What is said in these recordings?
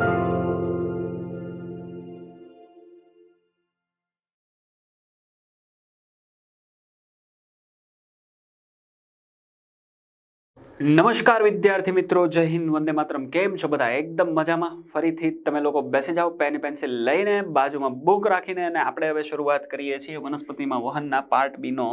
Thank you. નમસ્કાર વિદ્યાર્થી મિત્રો, જય હિન્દ, વંદે માતરમ. કેમ છો બધા? એકદમ મજામાં. ફરીથી તમે લોકો બેસી જાઓ, પેન પેન્સિલ લઈને બાજુમાં બુક રાખીને અને આપણે હવે શરૂઆત કરીએ છીએ વનસ્પતિમાં વહનના પાર્ટ બીનો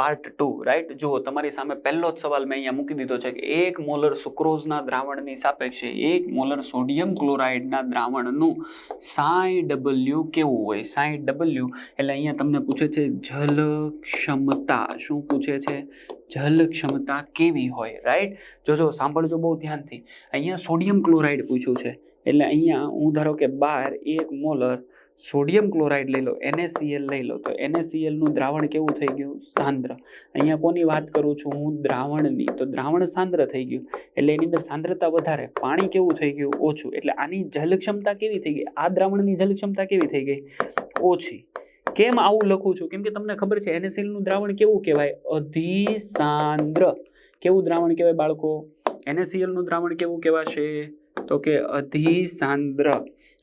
પાર્ટ ટુ રાઈટ જુઓ, તમારી સામે પહેલો જ સવાલ મેં અહીંયા મૂકી દીધો છે કે એક મોલર સુક્રોઝના દ્રાવણની સાપેક્ષે એક મોલર સોડિયમ ક્લોરાઇડના દ્રાવણનું સાઈ ડબલ્યુ કેવું હોય? સાઈ ડબલ્યુ એટલે અહીંયા તમને પૂછે છે જલ ક્ષમતા શું પૂછે છે? જલ ક્ષમતા કેવી હોય રાઈટ જોજો સાંભળજો બહુ ધ્યાનથી. અહીંયા સોડિયમ ક્લોરાઇડ પૂછ્યું છે. એટલે અહીંયા હું ધારો કે બાર એક મોલર સોડિયમ ક્લોરાઇડ લઈ લો એનએસીએલ લઈ લો, તો એનએસીએલનું દ્રાવણ કેવું થઈ ગયું? સાંદ્ર. અહીંયા કોની વાત કરું છું હું? દ્રાવણની. તો દ્રાવણ સાંદ્ર થઈ ગયું. એટલે એની અંદર સાંદ્રતા વધારે. પાણી કેવું થઈ ગયું? ઓછું. એટલે આની જલ ક્ષમતા કેવી થઈ ગઈ? આ દ્રાવણની જલ ક્ષમતા કેવી થઈ ગઈ? ઓછી. કેમ આવું લખું છું? કેમ કે તમને ખબર છે, NaCl નું દ્રાવણ કેવું કહેવાય? અધિસાંદ્ર. કેવું દ્રાવણ કહેવાય બાળકો? NaCl નું દ્રાવણ કેવું કહેવાશે? તો કે અધિસાંદ્ર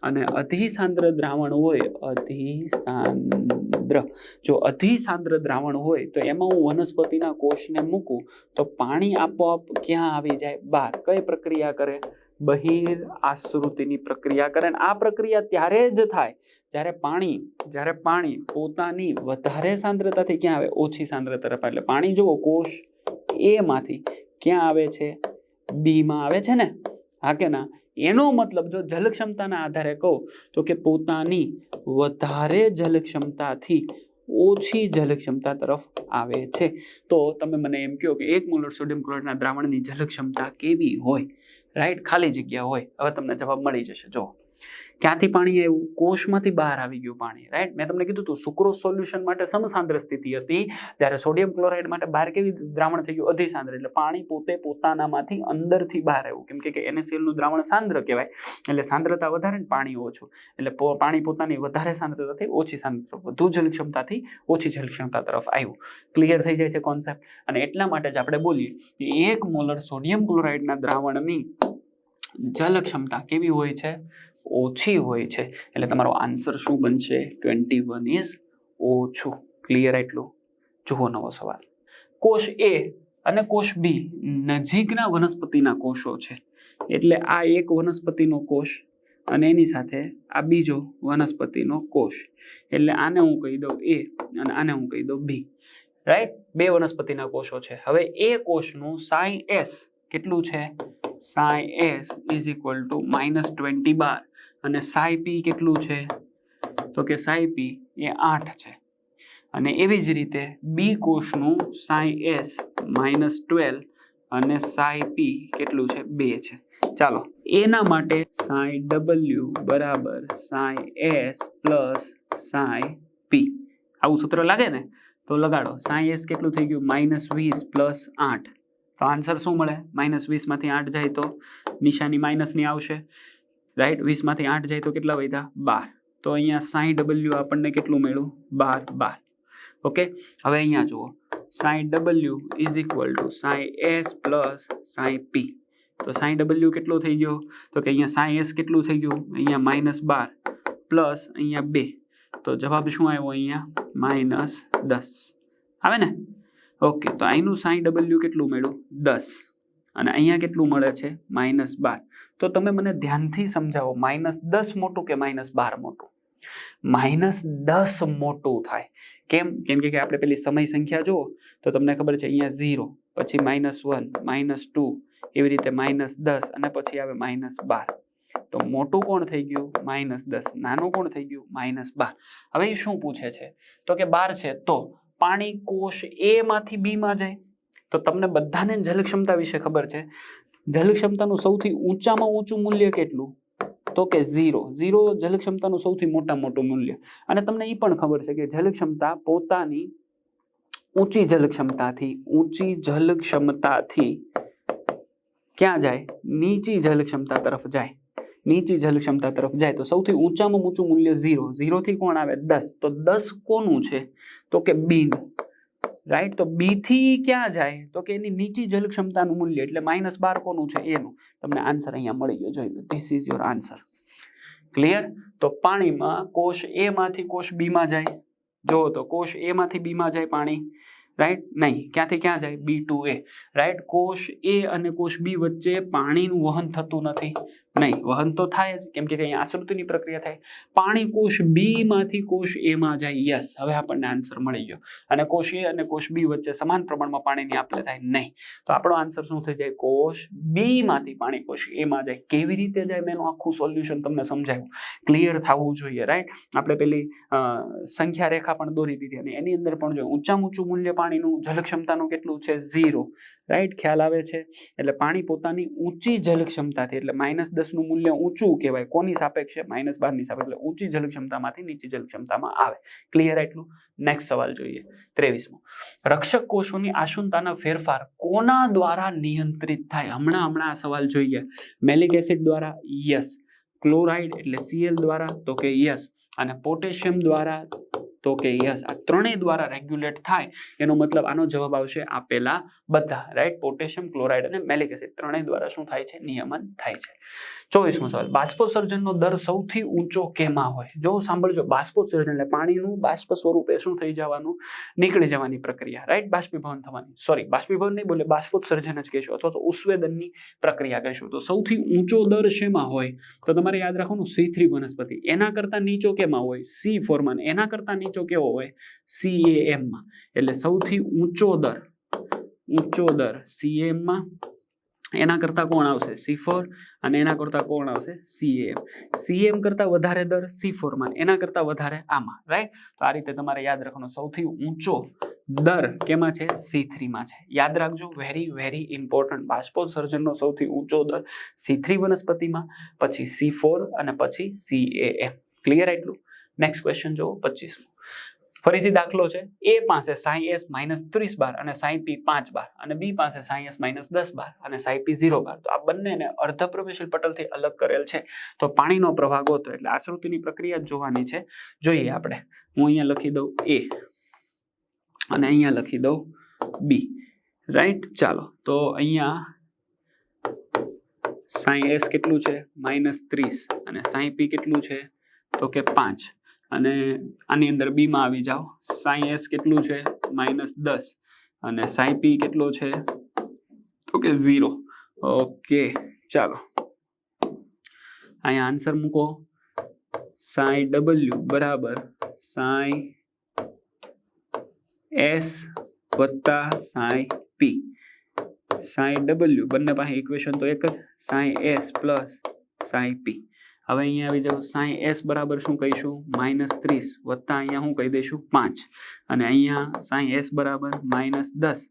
અને અધિસાંદ્ર દ્રાવણ હોય અધિસાંદ્ર જો અધિસાંદ્ર દ્રાવણ હોય, તો એમાં હું વનસ્પતિના કોષને મૂકું, તો પાણી આપોઆપ ક્યાં આવી જાય? બહાર. કઈ પ્રક્રિયા કરે? બહિર આશ્રુતિની પ્રક્રિયા કરે. અને આ પ્રક્રિયા ત્યારે જ થાય જ્યારે પાણી જ્યારે પાણી પોતાની વધારે સાંદ્રતાથી ક્યાં આવે? ઓછી સાંદ્રતા તરફ એટલે પાણી જુઓ, કોષ એમાંથી ક્યાં આવે છે? બીમાં આવે છે ને? હા કે ના? એનો મતલબ જો જલ ક્ષમતાના આધારે કહું તો કે પોતાની વધારે જલ ક્ષમતાથી ઓછી જલ ક્ષમતા તરફ આવે છે. તો તમે મને એમ કહો કે એક મોલર સોડિયમ ક્લોરાઇડના દ્રાવણની જલ ક્ષમતા કેવી હોય? રાઈટ? ખાલી જગ્યા હોય. હવે તમને જવાબ મળી જશે. જો ક્યાંથી પાણી આવ્યું? કોષમાંથી બહાર આવી ગયું પાણી રાઈટ મેં તમને કીધું હતું સુક્રોઝ સોલ્યુશન માટે સમસાંદ્ર સ્થિતિ હતી. જ્યારે સોડિયમ ક્લોરાઇડ માટે બહાર કેવી દ્રાવણ થઈ ગયું? અધિસાંદ્ર, એટલે પાણી પોતે પોતાનામાંથી અંદરથી બહાર આવ્યું. કેમ કે કે દ્રાવણ સાંદ્ર કહેવાય, એટલે સાંદ્રતા વધારે ને પાણી ઓછું. એટલે પાણી પોતાની વધારે સાંદ્રતાથી ઓછી સાંદ્રતા, વધુ જલક્ષમતાથી ઓછી જલક્ષમતા તરફ આવ્યું. ક્લિયર થઈ જાય છે કોન્સેપ્ટ અને એટલા માટે જ આપણે બોલીએ કે એક મોલર સોડિયમ ક્લોરાઇડના દ્રાવણની જલ ક્ષમતા કેવી હોય છે? ઓછી હોય છે. એટલે તમારો આન્સર શું બનશે? ટ્વેન્ટી વન ઇઝ ઓછું. ક્લિયર એટલું જુઓ નવો સવાલ. કોષ એ અને કોષ બી નજીકના વનસ્પતિના કોષો છે. એટલે આ એક વનસ્પતિનો કોષ અને એની સાથે આ બીજો વનસ્પતિનો કોષ. એટલે આને હું કહી દઉં એ અને આને હું કહી દઉં બી. રાઈટ બે વનસ્પતિના કોષો છે. હવે એ કોષનું સાઈ એસ કેટલું છે? Psi S is equal to minus twenty બાર અને સાઈ પી કેટલું છે? તો કે સાઈ પી એ આઠ છે. અને એવી જ રીતે બી કોષનું સાઈ એસ માઇનસ ટ્વેલ્વ અને સાઈ પી કેટલું છે? બે છે. ચાલો, એના માટે સાઈ ડબલ્યુ બરાબર psi S plus psi P. આવું સૂત્ર લાગે ને? તો લગાડો. સાઈ એસ કેટલું થઈ ગયું? માઇનસ વીસ પ્લસ આઠ. તો આન્સર શું મળે? માઇનસ વીસમાંથી આઠ જાય તો? નિશાની માઇનસની આવશે. રાઈટ વીસમાંથી આઠ જાય તો કેટલા વધ્યા? બાર. તો અહીંયા સાઈ ડબલ્યુ આપણને કેટલું મળ્યું? બાર બાર. ઓકે? હવે અહીંયા જુઓ. Psi W is equal to psi S plus psi P. તો સાઈ ડબલ્યુ કેટલો થઈ ગયો? તો કે અહીંયા સાઈ એસ કેટલું થઈ ગયું? અહીંયા માઇનસ બાર પ્લસ અહીંયા બે. તો જવાબ શું આવ્યો અહીંયા? માઇનસ દસ. આવે ને? ઓકે. તો અહીંનું સાઈ ડબલ્યુ કેટલું મળ્યું? દસ. અને અહીંયા કેટલું મળે છે? માઇનસ બાર. તો તમે મને ધ્યાનથી સમજાવો, માઇનસ દસ મોટું કે માઇનસ બાર મોટું? માઇનસ દસ મોટું થાય. કેમ? કેમ કે આપણે પેલી સમય સંખ્યા જુઓ, તો તમને ખબર છે અહીંયા ઝીરો, પછી માઇનસ વન, માઇનસ ટુ, એવી રીતે માઇનસ દસ અને પછી આવે માઇનસ બાર. તો મોટું કોણ થઈ ગયું? માઇનસ દસ. નાનું કોણ થઈ ગયું? માઇનસ બાર. હવે એ શું પૂછે છે? તો કે બાર છે, તો પાણી કોષ એ માંથી બી માં જાય? તો તમને બધાને જલ ક્ષમતા વિશે ખબર છે? જલ ક્ષમતાનું સૌથી ઊંચામાં ઊંચું મૂલ્ય કેટલું? તો કે ઝીરો. ઝીરો જલ ક્ષમતાનું સૌથી મોટા મોટું મૂલ્ય. અને તમને એ પણ ખબર છે કે જલ ક્ષમતા પોતાની ઊંચી જલ ક્ષમતાથી ઊંચી જલ ક્ષમતાથી ક્યાં જાય? નીચી જલ ક્ષમતા તરફ જાય. નીચી જલ ક્ષમતા તરફ જાય. તો સૌથી ઊંચામાં ઊંચું મૂલ્ય ઝીરો. ઝીરોથી કોણ આવે? દસ. તો દસ કોનું છે? તો કે બીનું રાઈટ તો બી થી ક્યાં જાય? તો કે એની નીચી જલ ક્ષમતાનું મૂલ્ય, એટલે માઇનસ બાર કોનું છે? એનું તમને આન્સર અહીંયા મળી ગયો. જોઈ લો. This is your answer clear તો પાણીમાં કોષ એ માંથી કોષ બી માં જાય. જો તો કોષ એ માંથી બી માં જાય પાણી. રાઈટ નહીં. ક્યાંથી ક્યાં જાય? બી ટુ એ રાઈટ કોષ એ અને કોષ બી વચ્ચે પાણીનું વહન થતું નથી. નહીં, વહન તો થાય જ, કેમ કે અહીંયા આશ્રુતિની પ્રક્રિયા થાય. પાણી, કોષ બી માંથી કોષ એ માં જાય યસ હવે આપણને આન્સર મળી ગયો. અને કોષ એ અને કોષ બી વચ્ચે સમાન પ્રમાણમાં પાણીની આપલે થાય, નહીં. તો આપણો આન્સર શું થઈ જાય? કોષ બી માંથી પાણી કોષ એ માં જાય. કેવી રીતે જાય મેં આખું સોલ્યુશન તમને સમજાયું. ક્લિયર થવું જોઈએ રાઈટ આપણે પેલી સંખ્યા રેખા પણ દોરી દીધી અને એની અંદર પણ જો ઊંચામાં ઊંચું મૂલ્ય પાણીનું જલ ક્ષમતાનું કેટલું છે? ઝીરો રાઈટ ખ્યાલ આવે છે? એટલે પાણી પોતાની ઊંચી જલ ક્ષમતાથી એટલે માઇનસ દસનું મૂલ્ય ઊંચું કહેવાય. કોની સાપેક્ષે? માઇનસ બારની સાપેક્ષે. ઊંચી જલ ક્ષમતામાંથી નીચી જલ ક્ષમતામાં આવે. ક્લિયર એટલું નેક્સ્ટ સવાલ જોઈએ. ત્રેવીસમો. રક્ષક કોષોની આશુનતાના ફેરફાર કોના દ્વારા નિયંત્રિત થાય? હમણાં હમણાં આ સવાલ જોઈએ મેલિક એસિડ દ્વારા યસ. ક્લોરાઇડ એટલે સીએલ દ્વારા તો કે યસ. અને પોટેશિયમ દ્વારા તો કે યસ. આ ત્રણેય દ્વારા રેગ્યુલેટ થાય. એનો મતલબ આનો જવાબ આવશે આપેલા બધા રાઈટ પોટેશિયમ ક્લોરાઇડ અને મેલિક એસિડ ત્રણેય દ્વારા શું થાય છે? નિયમન થાય છે. ચોવીસમો સવાલ, બાષ્પોત્સર્જનનો દર સૌથી ઊંચો કેમાં હોય? જો સાંભળજો બાષ્પોત્સર્જન એટલે પાણીનું બાષ્પ સ્વરૂપે શું થઈ જવાનું? નીકળી જવાની પ્રક્રિયા રાઈટ બાષ્પીભવન થવાની. સોરી બાષ્પીભવન નહીં બોલે, બાષ્પોત્સર્જન જ કહેશું, અથવા તો ઉસ્વેદનની પ્રક્રિયા કહેશું. તો સૌથી ઊંચો દર શેમાં હોય? તો તમારે યાદ રાખવાનું, સી થ્રી વનસ્પતિ. એના કરતાં નીચો કેમાં હોય? સી ફોરમાન એના કરતાં નીચો કેવો હોય? સી એ એમમાં એટલે સૌથી ઊંચો દર. ઊંચો દર સી એમમાં એના કરતાં કોણ આવશે? સી ફોર અને એના કરતાં કોણ આવશે? સીએમ સીએમ કરતાં વધારે દર સી ફોરમાં એના કરતાં વધારે આમાં રાઈટ તો આ રીતે તમારે યાદ રાખવાનો સૌથી ઊંચો દર કેમાં છે? સી થ્રીમાં છે. યાદ રાખજો વેરી વેરી ઇમ્પોર્ટન્ટ બાષ્પોત્સર્જનનો સૌથી ઊંચો દર સી થ્રી વનસ્પતિમાં, પછી સી ફોર અને પછી સી ક્લિયર એટલું? નેક્સ્ટ ક્વેશ્ચન જુઓ, પચીસમો. ફરીથી દાખલો છે. એ પાસે સાઈ એસ માઇનસ ત્રીસ બાર અને સાઈ પી પાંચ બાર અને બી પાસે સાઈ એસ માઇનસ દસ બાર અને સાઈ પી ઝીરો બાર તો આ બંનેને અર્ધપ્રવેશીલ પટલથી અલગ કરેલ છે. તો પાણીનો પ્રવાહ ગોતો એટલે આશ્રુતિની પ્રક્રિયા જોવાની છે. જોઈએ આપણે. હું અહીંયા લખી દઉં એ અને અહીંયા લખી દઉં બી રાઈટ ચાલો. તો અહીંયા સાઈ એસ કેટલું છે? માઇનસ ત્રીસ. અને સાઈ પી કેટલું છે? તો કે પાંચ. અને આની અંદર બીમાં આવી જાઓ. સાઈ એસ કેટલું છે? માઇનસ દસ. અને સાઈ પી કેટલો છે? તો કે ઝીરો ઓકે, ચાલો. અહીંયા આન્સર મૂકો. સાઈ ડબલ્યુ બરાબર. સાઈ એસ વત્તા સાઈ પી સાઈ ડબલ્યુ બંને પાસે ઇક્વેશન તો એક જ. Psi S plus psi P હવે અહીંયા આવી જાવ સાઈ એસ બરાબર શું કહીશું? માઇનસ ત્રીસ વત્તા અહીંયા શું કહી દઈશું પાંચ. અને અહીંયા સાઈ એસ બરાબર માઇનસ દસ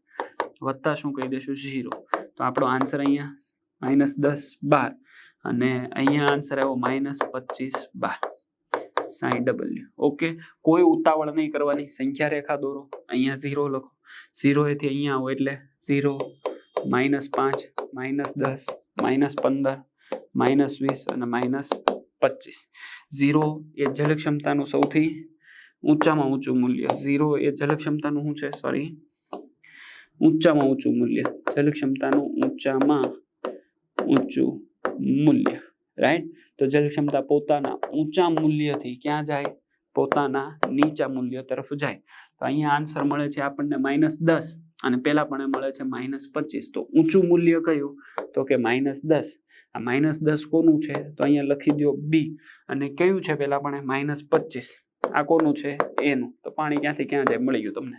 વત્તા શું કહી દઈશું? ઝીરો. તો આપણો આન્સર અહીંયા માઇનસ દસ બાર. અને અહીંયા આન્સર આવ્યો માઇનસ પચીસ બાર. સાઈ ડબલ્યુ. ઓકે? કોઈ ઉતાવળ નહીં કરવાની. સંખ્યા રેખા દોરો. અહીંયા ઝીરો લખો. ઝીરો એથી અહીંયા આવો એટલે ઝીરો માઇનસ પાંચ માઇનસ દસ માઇનસ પંદર માઇનસ વીસ અને માઇનસ પચીસ. ઝીરો એ જલ ક્ષમતાનું સૌથી ઊંચામાં ઊંચું મૂલ્ય. ઝીરો એ જલ ક્ષમતાનું શું છે? સોરી ઊંચામાં ઊંચું મૂલ્ય. જલ ક્ષમતાનું ઊંચામાં ઊંચું મૂલ્ય. રાઈટ તો જલ ક્ષમતા પોતાના ઊંચા મૂલ્યથી ક્યાં જાય? પોતાના નીચા મૂલ્ય તરફ જાય. તો અહીંયા આન્સર મળે છે આપણને માઇનસ દસ અને પહેલાં પણ મળે છે માઇનસ પચીસ. તો ઊંચું મૂલ્ય કયું? તો કે માઇનસ દસ. આ માઇનસ દસ કોનું છે? તો અહીંયા લખી દો બી અને કયું છે પહેલાં પણ? માઇનસ પચીસ આ કોનું છે? એનું. તો પાણી ક્યાંથી ક્યાં જાય? મળી ગયું તમને.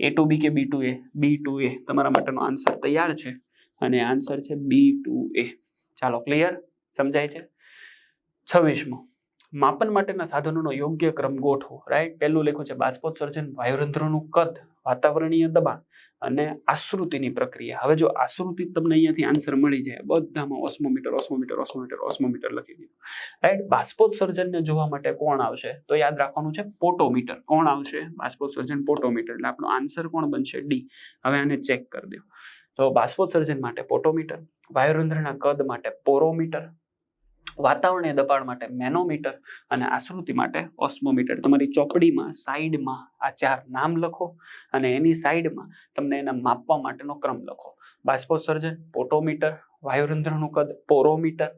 એ ટુ બી કે બી ટુ એ બી ટુ એ તમારા માટેનો આન્સર તૈયાર છે. અને આન્સર છે બી ટુ એ ચાલો ક્લિયર સમજાય છે? છવ્વીસમો. માપન માટેના સાધનોનો યોગ્ય ક્રમ ગોઠવો રાઈટ પહેલું લખ્યું છે બાષ્પોત્સર્જન વાયુરંધ્રનું કદ. વાતાવરણીય દબાણ અને આશ્રુતિની પ્રક્રિયા. હવે જો આશ્રુતિ તમને અહીંયાથી આન્સર મળી જાય, બધામાં ઓસ્મોમીટર ઓસ્મોમીટર ઓસ્મોમીટર ઓસ્મોમીટર લખી દીધું. રાઈટ બાષ્પોત્સર્જનને જોવા માટે કોણ આવશે? તો યાદ રાખવાનું છે, પોટોમીટર. કોણ આવશે? બાષ્પોત્સર્જન પોટોમીટર. એટલે આપણો આન્સર કોણ બનશે? ડી હવે આને ચેક કરી દો તો બાષ્પોત્સર્જન માટે પોટોમીટર, વાયુરંધ્રના કદ માટે પોરોમીટર વાતાવરણીય દબાણ માટે મેનોમીટર અને આશ્રુતિ માટે ઓસ્મોમીટર તમારી ચોપડીમાં સાઈડમાં આ ચાર નામ લખો અને એની સાઈડમાં તમને એને માપવા માટેનો ક્રમ લખો. બાષ્પોત્સર્જન, પોટોમીટર, વાયુરંધ્રનું કદ, પોરોમીટર.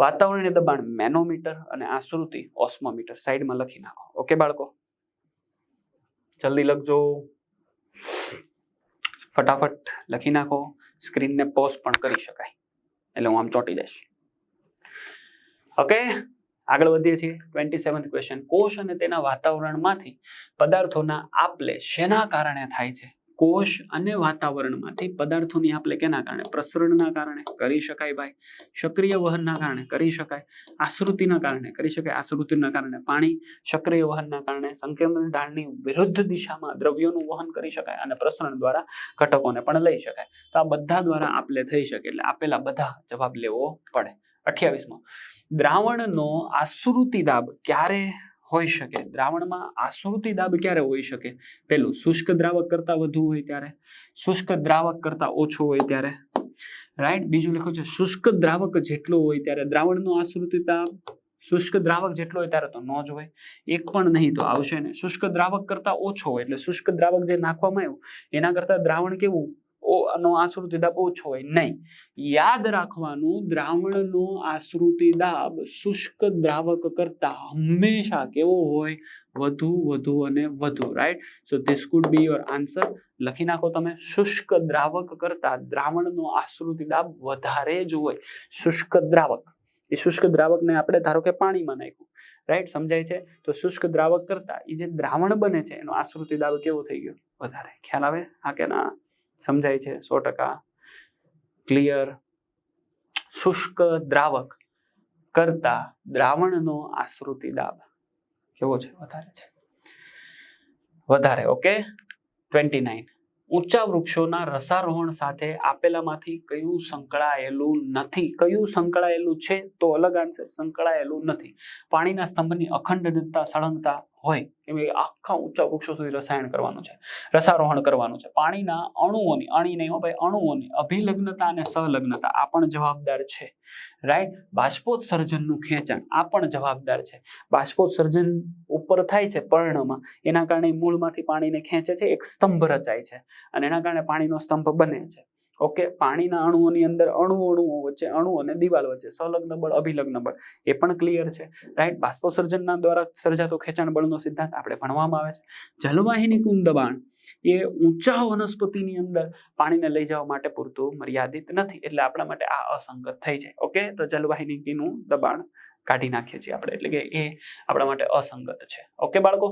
વાતાવરણીય દબાણ મેનોમીટર અને આશ્રુતિ ઓસ્મોમીટર સાઈડમાં લખી નાખો. ઓકે બાળકો? જલ્દી લખજો. ફટાફટ લખી નાખો. સ્ક્રીનને પોઝ પણ કરી શકાય. એટલે હું આમ ચોંટી જઈશ. ઓકે આગળ વધીએ છીએ. ટ્વેન્ટી સેવન્થ ક્વેશ્ચન કોષ અને તેના વાતાવરણમાંથી પદાર્થોના આપલે શેના કારણે થાય છે? કોષ અને વાતાવરણમાંથી પદાર્થોની આપલે કેના કારણે? પ્રસરણના કારણે કરી શકાય ભાઈ. સક્રિય વહનના કારણે કરી શકાય. આશ્રુતિના કારણે કરી શકાય. આશ્રુતિના કારણે પાણી, સક્રિય વહનના કારણે સંકેન્દ્ર ઢાળની વિરુદ્ધ દિશામાં દ્રવ્યોનું વહન કરી શકાય અને પ્રસરણ દ્વારા ઘટકોને પણ લઈ શકાય. તો આ બધા દ્વારા આપલે થઈ શકે. એટલે આપેલા બધા જવાબ લેવો પડે. અઠ્યાવીસમાં. દ્રાવણનો આશ્રુતિ દાબ ક્યારે હોઈ શકે? દ્રાવણમાં આશ્રુતિ દાબ ક્યારે હોઈ શકે? પેલું શુષ્ક દ્રાવક કરતાં વધુ હોય ત્યારે? શુષ્ક દ્રાવક કરતાં ઓછો હોય ત્યારે? રાઈટ બીજું લખ્યું છે, શુષ્ક દ્રાવક જેટલો હોય ત્યારે દ્રાવણનો આશ્રુતિ દાબ? શુષ્ક દ્રાવક જેટલો હોય ત્યારે તો ન જ હોય. એક પણ નહીં તો આવશે ને શુષ્ક દ્રાવક કરતાં ઓછો હોય, એટલે શુષ્ક દ્રાવક જે નાખવામાં આવ્યું, એના કરતાં દ્રાવણ કેવું? નો આશ્રુતિ દાબ ઓછો હોય. નહીં. યાદ રાખવાનું, દ્રાવણનો આશ્રુતિ દાબ શુષ્ક દ્રાવક કરતા હંમેશા કેવો હોય? વધુ વધુ અને વધુ right so this could be your answer લખી નાખો તમે. શુષ્ક દ્રાવક કરતા દ્રાવણનો આશ્રુતિ દાબ વધારે જ હોય. શુષ્ક દ્રાવક. એ શુષ્ક દ્રાવકને આપણે ધારો કે પાણીમાં નાખ્યું રાઈટ સમજાય છે? તો શુષ્ક દ્રાવક કરતા એ જે દ્રાવણ બને છે, એનો આશ્રુતિ દાબ કેવો થઈ ગયો? વધારે. ખ્યાલ આવે? હા કે ના? સમજાય છે સો ટકા. ક્લિયર શુષ્ક દ્રાવક કરતા દ્રાવણનો આશ્રુતિ દાબ. કેવો છે? વધારે છે. વધારે, ઓકે? ટ્વેન્ટી નાઇન ઊંચા વૃક્ષોના રસારોહણ સાથે આપેલામાંથી કયું સંકળાયેલું નથી? કયું સંકળાયેલું છે? તો અલગ આન્સર સંકળાયેલું નથી. પાણીના સ્તંભની અખંડતા સળંગતા હોય કે આખા ઊંચા વૃક્ષો સુધી રસાયણ કરવાનું છે, રસારોહણ કરવાનું છે. પાણીના અણુઓની, અણી નહીં ભાઈ, અણુઓની અભિલગ્નતા અને સહલગ્નતા આ પણ જવાબદાર છે. રાઈટ બાષ્પોત્સર્જનનું ખેંચાણ આ પણ જવાબદાર છે. બાષ્પોત્સર્જન ઉપર થાય છે પર્ણમાં, એના કારણે મૂળમાંથી પાણીને ખેંચે છે, એક સ્તંભ રચાય છે અને એના કારણે પાણીનો સ્તંભ બને છે. ઓકે, પાણીના અણુઓની અંદર અણુ અણુઓ વચ્ચે, અણુ અને દિવાલ વચ્ચે, સંલગ્ન બળ, અભિલગ્ન બળ, એ પણ ક્લિયર છે રાઈટ બાષ્પોસર્જનના દ્વારા સર્જાતો ખેંચાણ બળનો સિદ્ધાંત આપણે ભણવામાં આવે છે. જલવાહિની કુંદ દબાણ એ ઊંચા વનસ્પતિની અંદર પાણીને લઈ જવા માટે પૂરતું મર્યાદિત નથી, એટલે આપણા માટે આ અસંગત થઈ જાય. ઓકે, તો જલવાહિનીનું દબાણ કાઢી નાખીએ છીએ આપણે, એટલે કે એ આપણા માટે અસંગત છે. ઓકે બાળકો?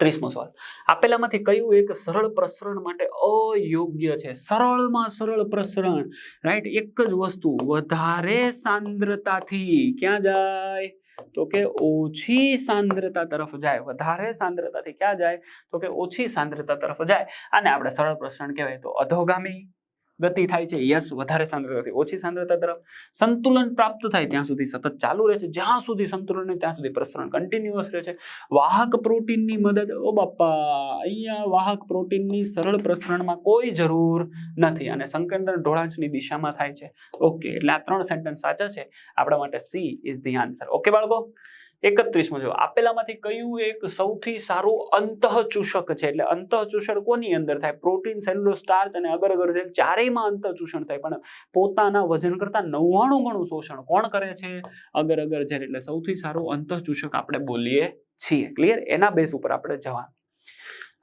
ત્રીસમો સવાલ. આપેલામાંથી કયું એક સરળ પ્રસરણ માટે અયોગ્ય છે? સરળમાં સરળ પ્રસરણ રાઈટ એક જ વસ્તુ, વધારે સાંદ્રતાથી ક્યાં જાય? તો કે ઓછી સાંદ્રતા તરફ જાય. વધારે સાંદ્રતાથી ક્યાં જાય? તો કે ઓછી સાંદ્રતા તરફ જાય. આને આપણે સરળ પ્રસરણ કહેવાય. તો અધોગામી ગતિ થાય છે, યસ, વધારે સાંદ્રતાથી ઓછી સાંદ્રતા તરફ સંતુલન પ્રાપ્ત થાય ત્યાં સુધી સતત ચાલુ રહે છે, જ્યાં સુધી સંતુલન નહીં, ત્યાં સુધી પ્રસરણ કન્ટિન્યુઅસ રહે છે. વાહક પ્રોટીનની મદદ, ઓ બાપા, અહીંયા વાહક પ્રોટીનની સરળ પ્રસરણમાં કોઈ જરૂર નથી અને સંકંદન ઢોળાંચની દિશામાં થાય છે. ઓકે, એટલે આ ત્રણ સેન્ટેન્સ સાચા છે. આપણા માટે C is the answer okay, બાળકો? એકત્રીસમાં જો આપેલામાંથી કયું એક સૌથી સારું અંતઃચૂષક છે? એટલે અંતઃચૂષણ કોની અંદર થાય? પ્રોટીન સેલ્યુલો સ્ટાર્ચ અને અગર અગર છે ચારેયમાં અંતઃચૂષણ થાય. પણ પોતાના વજન કરતા નવ્વાણું ગણું શોષણ કોણ કરે છે? અગર અગર ઝેર એટલે સૌથી સારું અંતઃચૂષક આપણે બોલીએ છીએ. ક્લિયર એના બેસ ઉપર આપણે જવાનું.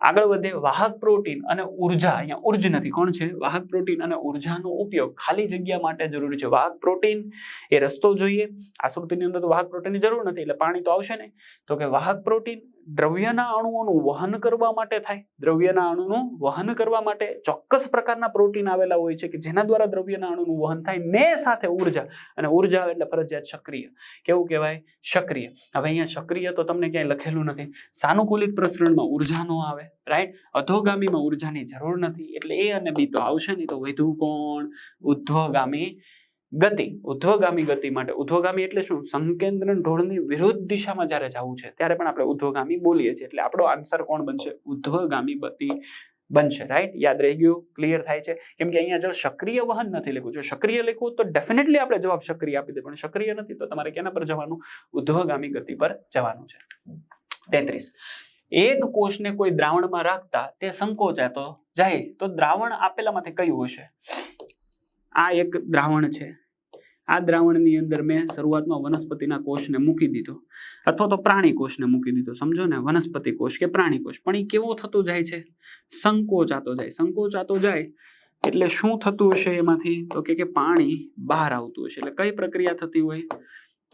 આગળ વધે વાહક પ્રોટીન અને ઊર્જા. અહીંયા ઉર્જ નથી. કોણ છે? વાહક પ્રોટીન અને ઉર્જાનો ઉપયોગ ખાલી જગ્યા માટે જરૂરી છે. વાહક પ્રોટીન એ રસ્તો જોઈએ. આશ્રુતિની અંદર તો વાહક પ્રોટીનની જરૂર નથી. એટલે પાણી તો આવશે ને તો કે વાહક પ્રોટીન દ્રવ્યના અણુઓનું વહન કરવા માટે થાય. દ્રવ્યના અણુનું વહન કરવા માટે ચોક્કસ પ્રકારના પ્રોટીન આવેલા હોય છે કે જેના દ્વારા દ્રવ્યના અણુનું વહન થાય ને સાથે ઊર્જા. અને ઊર્જા એટલે ફરજિયાત સક્રિય. કેવું કહેવાય? સક્રિય. હવે અહીંયા સક્રિય તો તમને ક્યાંય લખેલું નથી. સાનુકૂલિત પ્રસરણમાં ઊર્જા નો આવે રાઈટ અધોગામીમાં ઉર્જાની જરૂર નથી. એટલે એ અને બી તો આવશે નહીં તો વધુ કોણ? ઉધ્વગામી ગતિ ઉધ્વગામી ગતિ માટે. ઉધ્વગામી એટલે શું? સંકેન્દ્રણ ઢોળની વિરુદ્ધ દિશામાં જ્યારે જવું છે, ત્યારે પણ આપણે ઉધ્વગામી બોલીએ છીએ. એટલે આપણો આન્સર કોણ બનશે? ઉધ્વગામી ગતિ બનશે રાઈટ યાદ રહી ગયું? ક્લિયર થાય છે? કેમ કે અહીંયા જો સક્રિય વહન નથી લખ્યું. જો સક્રિય લખ્યું તો ડેફિનેટલી આપણે જવાબ સક્રિય આપી દે પણ સક્રિય નથી તો તમારે કેના પર જવાનું? ઉદ્ધવગામી ગતિ પર જવાનું છે. તેત્રીસ. એક કોષને કોઈ દ્રાવણમાં રાખતા તે સંકોચાતો જાય. તો દ્રાવણ આપેલામાંથી કયું હશે? આ એક દ્રાવણ છે. આ દ્રાવણની અંદર મેં શરૂઆતમાં વનસ્પતિના કોષને મૂકી દીધો. અથવા તો પ્રાણી કોષને મૂકી દીધો. સમજો ને? વનસ્પતિ કોષ કે પ્રાણી કોષ. પણ એ કેવો થતો જાય છે? સંકોચાતો જાય. સંકોચાતો જાય એટલે શું થતું હશે એમાંથી? તો કે પાણી બહાર આવતું હશે. એટલે કઈ પ્રક્રિયા થતી હોય?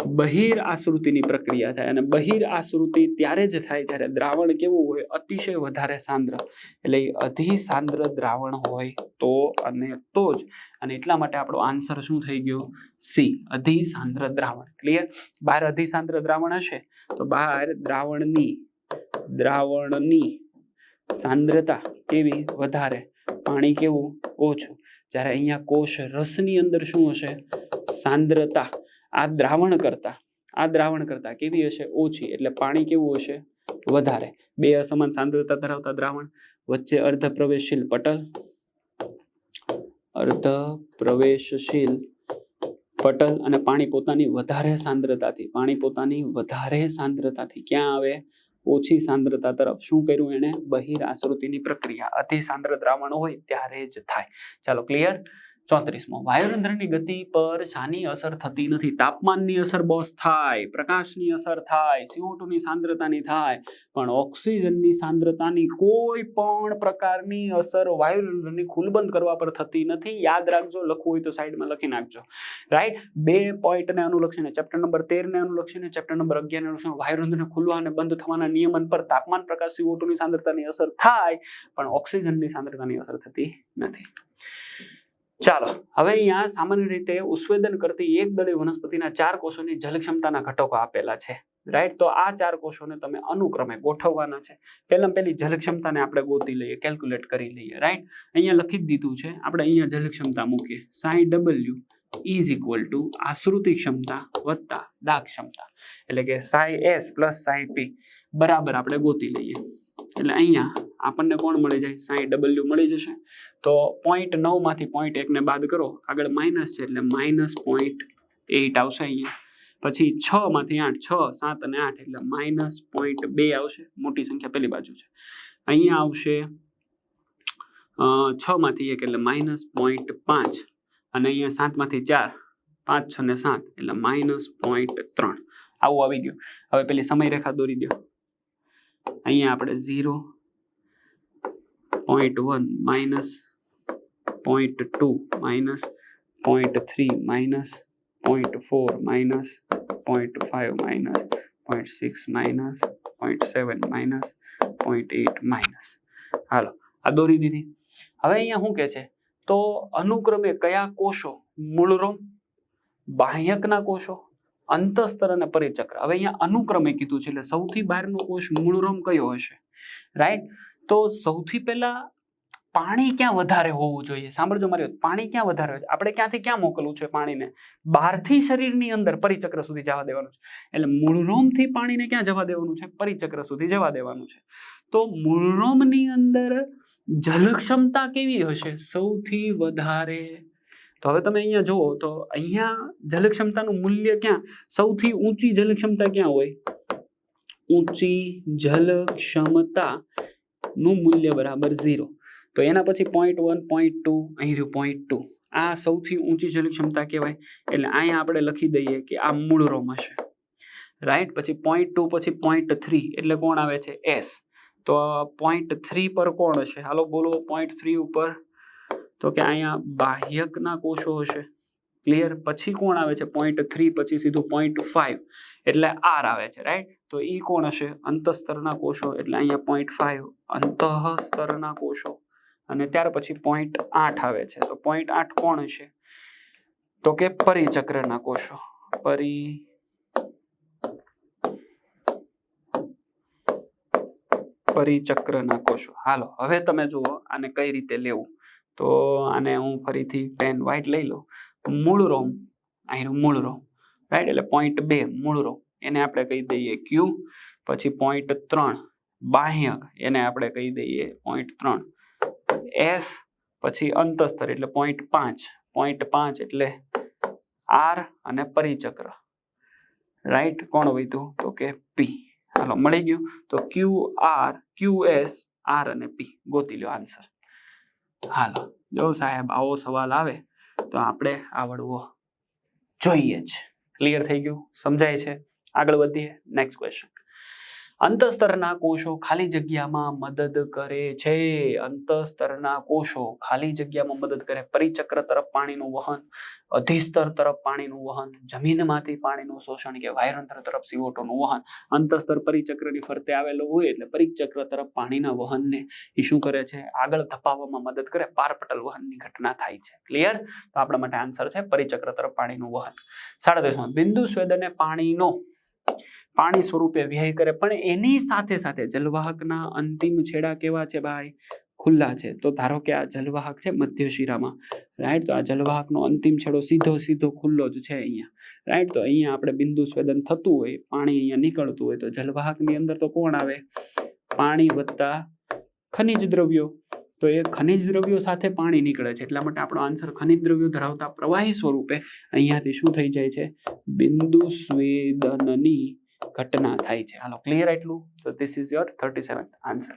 બહિર આશ્રુતિની પ્રક્રિયા થાય અને બહિર આશ્રુતિ ત્યારે જ થાય જ્યારે દ્રાવણ કેવું હોય, અતિશય વધારે સાંદ્ર. એટલે અધિ સાંદ્ર દ્રાવણ હોય તો અને તો જ. અને એટલા માટે આપણો આન્સર શું થઈ ગયો? સી અધિ સાંદ્ર દ્રાવણ. ક્લિયર બહાર અધિ સાંદ્ર દ્રાવણ હશે તો બહાર દ્રાવણની દ્રાવણની સાંદ્રતા કેવી? વધારે. પાણી કેવું? ઓછું. જ્યારે અહીંયા કોષ રસની અંદર શું હશે? સાંદ્રતા. આ દ્રાવણ કરતા, આ દ્રાવણ કરતા કેવી હશે? ઓછી, એટલે પાણી કેવું હશે? વધારે. બે અસમાન સાંદ્રતા ધરાવતા દ્રાવણ, વચ્ચે અર્ધ પ્રવેશશીલ પટલ અર્ધ પ્રવેશશીલ પટલ અને પાણી પોતાની વધારે સાંદ્રતાથી, પાણી પોતાની વધારે સાંદ્રતાથી. ક્યાં આવે? ઓછી સાંદ્રતા તરફ. શું કર્યું એણે? બહિરાશ્રુતિની પ્રક્રિયા. અતિ સાંદ્ર દ્રાવણ હોય ત્યારે જ થાય. ચાલો, ક્લિયર? ચોત્રીસમો, વાયુરંધ્રની ગતિ પર શાની અસર થતી નથી. તાપમાનની અસર બોસ થાય, પ્રકાશની અસર થાય CO2 સાંદ્રતાની થાય, પણ ઓક્સિજનની સાંદ્રતાની કોઈ પણ પ્રકારની અસર વાયુરંધ્રની ખુલબંધ કરવા પર થતી નથી. યાદ રાખજો, લખવું હોય તો સાઈડમાં લખી નાખજો. રાઈટ બે પોઈન્ટને અનુલક્ષીને, ચેપ્ટર નંબર તેરને અનુલક્ષીને, ચેપ્ટર નંબર અગિયારને અનુલક્ષીને વાયુરંધ્રને ખુલવા અને બંધ થવાના નિયમન પર તાપમાન પ્રકાશ CO2 સાંદ્રતાની અસર થાય, પણ ઓક્સિજનની સાંદ્રતાની અસર થતી નથી. ચાલો, હવે અહીંયા સામાન્ય રીતે ઉત્સેદન કરતી એક દળી વનસ્પતિના ચાર કોષોની જલ ક્ષમતાના ઘટકો આપેલા છે રાઈટ તો આ ચાર કોષોને તમે અનુક્રમે ગોઠવવાના છે. પહેલા પહેલી જલ ક્ષમતાને આપણે ગોતી લઈએ કેલ્ક્યુલેટ કરી લઈએ રાઈટ અહીંયા લખી દીધું છે, આપણે અહીંયા જલ ક્ષમતા મૂકીએ. Psi W is equal to આશ્રુતિ ક્ષમતા વત્તા દાગ ક્ષમતા, એટલે કે psi S plus psi P બરાબર આપણે ગોતી લઈએ. એટલે અહીંયા આપણને કોણ મળી જાય? સાઈ ડબલ્યુ મળી જશે. તો પોઈન્ટ નવમાંથી પોઈન્ટ એકને બાદ કરો. આગળ માઇનસ છે એટલે માઇનસ પોઈન્ટ એઇટ આવશે અહીંયા. પછી છ માંથી આઠ, છ, સાત અને આઠ એટલે માઇનસ પોઈન્ટ બે આવશે. મોટી સંખ્યા પેલી બાજુ છે. અહીંયા આવશે છ માંથી એક એટલે માઇનસ પોઈન્ટ પાંચ અને અહીંયા સાતમાંથી ચાર, પાંચ, છ ને સાત એટલે માઇનસ પોઈન્ટ ત્રણ. આવું આવી ગયું. હવે પેલી સમયરેખા દોરી દો. અહીંયા આપણે zero point one minus point two minus point three minus point four minus point five minus point six minus point seven minus point eight minus હાલો, આ દોરી દીધી. હવે અહીંયા શું કહે છે? તો અનુક્રમે કયા કોષો? મૂળરોમ બાહ્યકના કોષો, અંતસ્તર અને પરિચક્ર. હવે અહીંયા અનુક્રમે કીધું છે એટલે સૌથી બહારનો કોષ મૂળરોમ કયો હશે? રાઈટ તો સૌથી પહેલા પાણી ક્યાં વધારે હોવું જોઈએ? સાંભળજો મારી પાણી ક્યાં વધારે હોય? આપણે ક્યાંથી ક્યાં મોકલવું છે પાણીને? બહારથી શરીરની અંદર પરિચક્ર સુધી જવા દેવાનું છે. એટલે મૂળરોમથી પાણીને ક્યાં જવા દેવાનું છે? પરિચક્ર સુધી જવા દેવાનું છે. તો મૂળરોમની અંદર જલ ક્ષમતા કેવી હશે? સૌથી વધારે તો હવે તમે અહીંયા જુઓ તો અહીંયા જલ ક્ષમતાનું મૂલ્ય ક્યાં? સૌથી ઊંચી જલ ક્ષમતા ક્યાં હોય? ઊંચી જલ ક્ષમતા નું મૂલ્ય બરાબર ઝીરો તો એના પછી પોઈન્ટ વન પોઈન્ટ ટુ અહીં રહ્યું પોઈન્ટ ટુ આ સૌથી ઊંચી જલ ક્ષમતા કહેવાય. એટલે અહીંયા આપણે લખી દઈએ કે આ મૂળ રોમ હશે. રાઈટ પછી પોઈન્ટ ટુ પછી પોઈન્ટ થ્રી એટલે કોણ આવે છે? એસ તો પોઈન્ટ થ્રી પર કોણ હશે? હાલો બોલો પોઈન્ટ થ્રી ઉપર. તો કે અહીંયા બાહ્યકના કોષો હશે. ક્લિયર પછી કોણ આવે છે? પોઈન્ટ થ્રી પછી સીધું પોઈન્ટ ફાઈવ એટલે આર આવે છે રાઈટ તો એ કોણ હશે? અંતસ્તરના કોષો. એટલે અહીંયા પોઈન્ટ ફાઈવ અંતઃસ્તરના કોષો. અને ત્યાર પછી પોઈન્ટ આઠ આવે છે. તો પોઈન્ટ આઠ કોણ હશે? તો કે પરિચક્રના કોષો. પરી પરિચક્રના કોષો. હાલો, હવે તમે જુઓ આને કઈ રીતે લેવું. તો આને હું ફરીથી પેન વ્હાઈટ લઈ લઉં. મૂળ રોમ અહીંનું મૂળ રોમ રાઈટ એટલે પોઈન્ટ બે, મૂળ રોમ એને આપણે કહી દઈએ ક્યુ પછી પોઈન્ટ ત્રણ, બાહ્યક. એને આપણે કહી દઈએ પોઈન્ટ ત્રણ. એસ પછી અંતસ્તર, એટલે પોઈન્ટ પાંચ. પોઈન્ટ પાંચ એટલે આર અને પરિચક્ર. રાઈટ કોણ વધ્યું તો? કે પી હાલો, મળી ગયું? તો Q R Q S R અને પી ગોતી લો આન્સર હાલો, જો સાહેબ આવો સવાલ આવે તો આપણે આવડવો જોઈએ જ. ક્લિયર થઈ ગયું? સમજાય છે? આગળ વધીએ. નેક્સ્ટ ક્વેશ્ચન અંતસ્તરના કોષો ખાલી જગ્યામાં મદદ કરે છે. અંતસ્તરના કોષો ખાલી જગ્યામાં મદદ કરે. પરિચક્ર તરફ પાણીનું વહન, અધિસ્તર તરફ પાણીનું વહન, જમીનમાંથી પાણીનું શોષણ કે વાયુરંધ્ર તરફ CO2 નું વહન. અંતસ્તર પરિચક્રની ફરતે આવેલો હોય એટલે પરિચક્ર તરફ પાણીના વહનને એ શું કરે છે? આગળ ધપાવવામાં મદદ કરે. પારપટલ વહનની ઘટના થાય છે. ક્લિયર તો આપણા માટે આન્સર છે પરિચક્ર તરફ પાણીનું વહન. સાડત્રીસમાં બિંદુ સ્વેદને પાણીનો પાણી સ્વરૂપે વ્યય કરે. પણ એની સાથે સાથે જલવાહકના અંતિમ છેડા કેવા છે ભાઈ? ખુલ્લા છે. તો ધારો કે આ જલવાહક છે મધ્ય શિરામાં. રાઈટ તો આ જલવાહકનો અંતિમ છેડો સીધો સીધો ખુલ્લો જ છે અહીંયા. રાઈટ તો અહીંયા આપણે બિંદુ સ્વેદન થતું હોય, પાણી અહીંયા નીકળતું હોય તો જલવાહકની અંદર તો કોણ આવે? પાણી વત્તા ખનિજ દ્રવ્યો. તો એ ખનિજ દ્રવ્યો સાથે પાણી નીકળે છે. એટલા માટે આપણો આન્સર ખનિજ દ્રવ્યો ધરાવતા પ્રવાહી સ્વરૂપે અહીંયાથી શું થઈ જાય છે? બિંદુ સ્વેદનની ઘટના થાય છે. હાલો ક્લિયર એટલું તો this is your thirty seven answer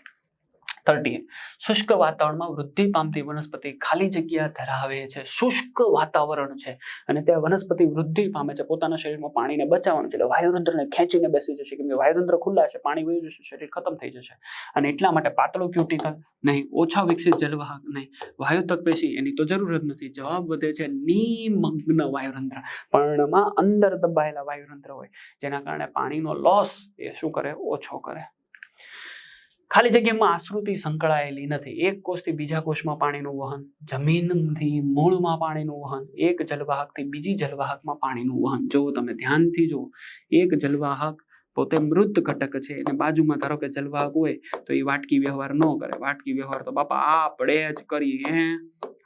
thirty. શુષ્ક વાતાવરણમાં વૃદ્ધિ પામતી વનસ્પતિ ખાલી જગ્યા ધરાવે છે. શુષ્ક વાતાવરણ છે. અને ત્યાં વનસ્પતિ વૃદ્ધિ પામે છે. પોતાના શરીરમાં પાણીને બચાવવાનું છે. એટલે વાયુરંધ્રને ખેંચીને બેસી જશે. કેમ કે વાયુરંધ્ર ખુલ્લા છે. પાણી વહી જશે. શરીર ખતમ થઈ જશે. અને એટલા માટે પાતળું ક્યુટિકલ નહીં, ઓછા વિકસિત જલવાહક નહીં, વાયુતક પેશી એની તો જરૂર જ નથી. જવાબ વધે છે નિમગ્ન વાયુરંધ્ર. પર્ણમાં અંદર દબાયેલા વાયુરંધ્ર હોય. જેના કારણે પાણીનો લોસ એ શું કરે? ઓછો કરે. ખાલી જગ્યામાં આશ્રુતિ સંકળાયેલી નથી. એક કોષથી બીજા કોષમાં પાણીનું વહન, જમીનથી મૂળમાં પાણીનું વહન, એક જલવાહકથી બીજી જલવાહકમાં પાણીનું વહન. જો તમે ધ્યાનથી જુઓ. એક જલવાહક પોતે મૃત ઘટક છે અને બાજુમાં ધારો કે જલવાહક હોય તો એ વાટકી વ્યવહાર ન કરે. વાટકી વ્યવહાર તો બાપા આપણે જ કરીએ હે?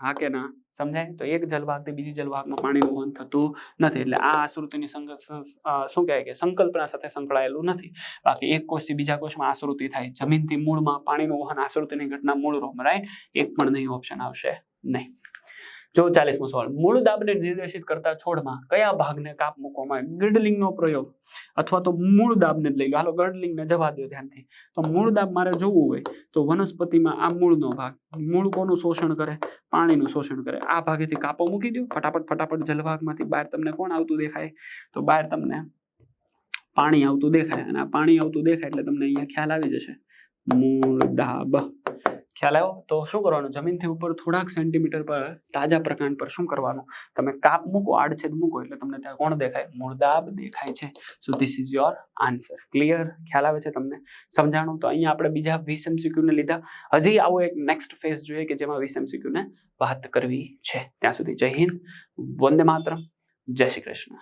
હા કે ના? સમજાય? તો એક જલવાગથી બીજી જલવાગમાં પાણીનું વહન થતું નથી. એટલે આ આશ્રુતિની શું કહેવાય કે સંકલ્પના સાથે સંકળાયેલું નથી. બાકી એક કોષથી બીજા કોષમાં આશ્રુતિ થાય. જમીનથી મૂળમાં પાણીનું વહન આશ્રુતિની ઘટના મૂળ રોમ રાઈટ એક પણ નહીં ઓપ્શન આવશે. નહીં. જો ચાલીસમો સવાલ. મૂળ દાબને નિર્દેશિત કરતા છોડમાં કયા ભાગને કાપ મૂકવામાં આવે? ગર્ડલિંગનો પ્રયોગ અથવા તો મૂળ દાબને જ લઈ લો હાલો ગર્ડલિંગને જવા દો ધ્યાનથી. તો મૂળ દાબ મારે જોવું હોય તો વનસ્પતિમાં આ મૂળનો ભાગ, મૂળ કોનું શોષણ કરે? પાણીનું શોષણ કરે. આ ભાગેથી કાપો મૂકી દો ફટાફટ ફટાફટ જલભાગમાંથી બહાર તમને કોણ આવતું દેખાય? તો બહાર તમને પાણી આવતું દેખાય. અને આ પાણી આવતું દેખાય એટલે તમને અહીંયા ખ્યાલ આવી જશે. મૂળ દાબ. ખ્યાલ આવ્યો? તો શું કરવાનું? જમીનથી ઉપર થોડાક સેન્ટીમીટર પર તાજા પ્રકાંડ પર શું કરવાનું? તમે કાપ મૂકો, આડછેદ મૂકો, એટલે તમને ત્યાં કોણ દેખાય? મૂળદાબ દેખાય છે. So this is your answer clear ખ્યાલ આવે છે તમને? સમજાણું? તો અહીંયા આપણે બીજા વીસ એમસીક્યુને લીધા. હજી આવો એક નેક્સ્ટ ફેઝ જોઈએ કે જેમાં વીસ એમસીક્યુને વાત કરવી છે. ત્યાં સુધી જય હિન્દ. વંદે માતરમ. જય શ્રી કૃષ્ણ.